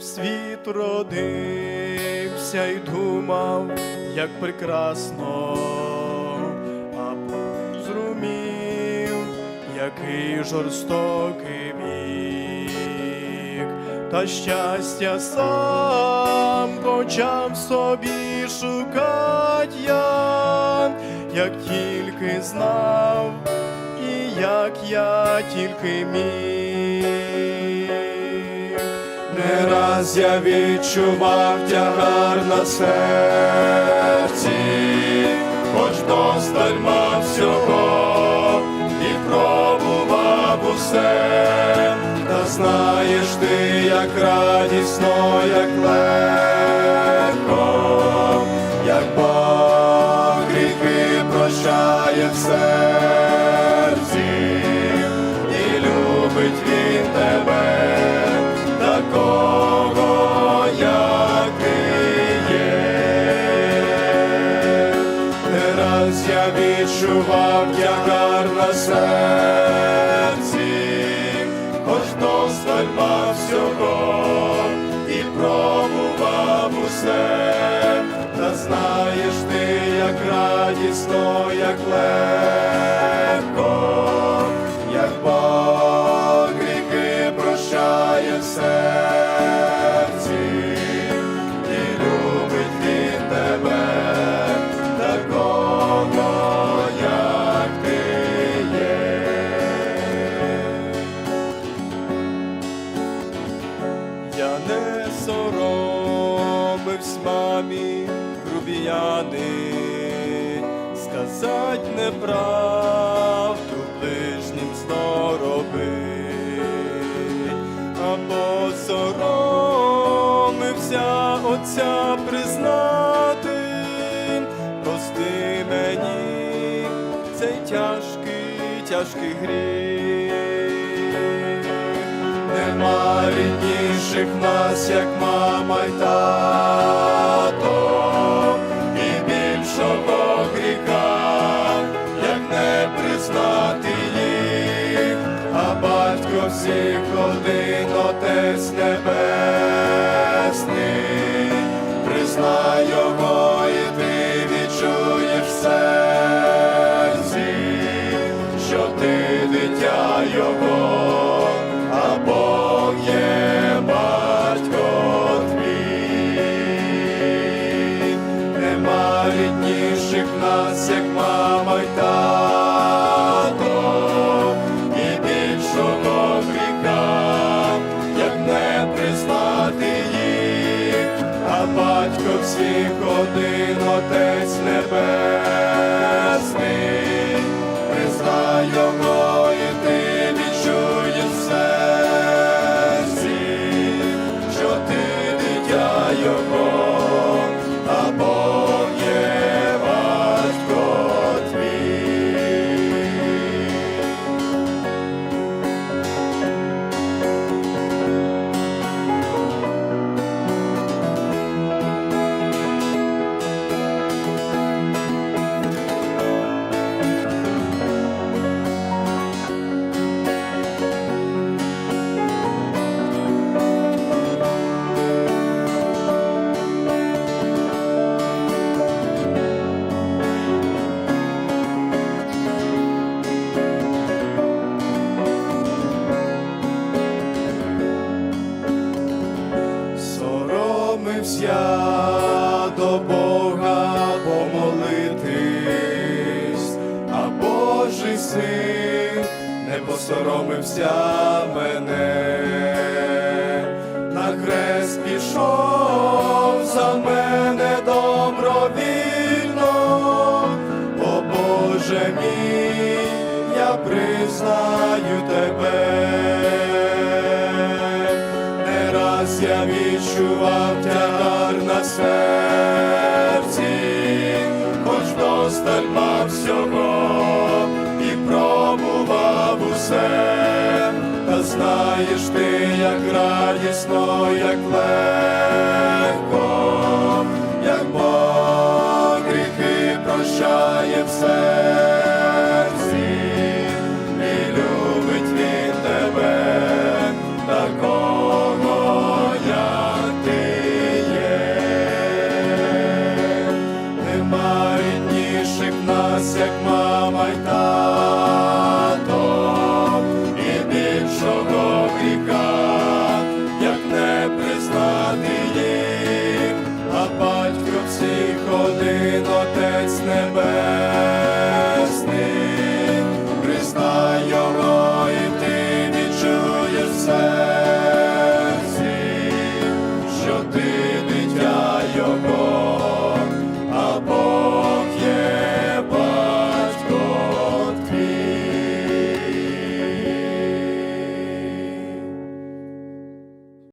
світ родився і думав, як прекрасно, а потім зрумів, який жорстокий вік, та щастя сам почав собі шукать я, як тільки знав, і як я тільки міг. Не раз я відчував тягар на серці, хоч досталь мав всього і пробував усе, та знаєш ти, як радісно, як легко, як Бог гріхи прощає в на серці, хоч досталь мав всього і пробував усе, та знаєш ти, як радісно, як легко, Я не соромивсь мамі грубіяни, сказать неправду ближнім здоровить, а посоромився отця признати, прости мені цей тяжкий, тяжкий гріх. Нема рідніших нас, як мама й тато, Небесний, признай і ти відчуєш в що ти дитя Соромився я до Бога помолитись, а Божий син не посоромився мене, на хрест пішов за мене добровільно, о Боже мій, я признаю тебе відчував тягар на серці, хоч досталь мав всього і пробував усе, та знаєш ти, як радісно, як легко, як Бог гріхи прощає в